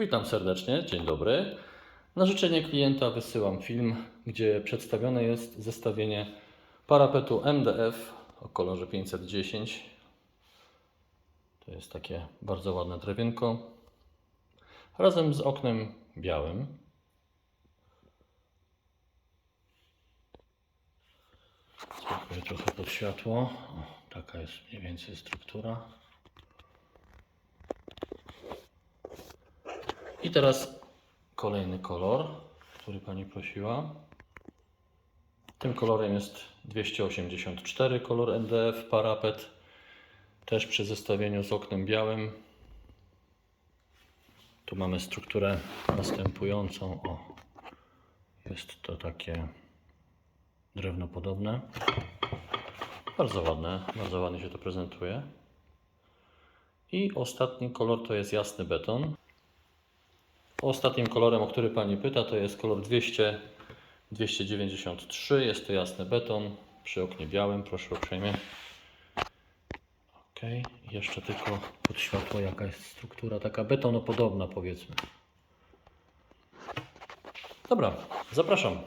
Witam serdecznie, dzień dobry. Na życzenie klienta wysyłam film, gdzie przedstawione jest zestawienie parapetu MDF o kolorze 510. To jest takie bardzo ładne drewienko. Razem z oknem białym. Spróbuję trochę pod światło. O, taka jest mniej więcej struktura. I teraz kolejny kolor, który Pani prosiła. Tym kolorem jest 284, kolor MDF, parapet. Też przy zestawieniu z oknem białym. Tu mamy strukturę następującą. O, jest to takie drewno podobne. Bardzo ładne, bardzo ładnie się to prezentuje. I ostatni kolor to jest jasny beton. Ostatnim kolorem, o który Pani pyta, to jest kolor 200, 293. Jest to jasny beton przy oknie białym. Proszę uprzejmie. Ok, jeszcze tylko pod światło jaka jest struktura, taka betonopodobna powiedzmy. Dobra, zapraszam.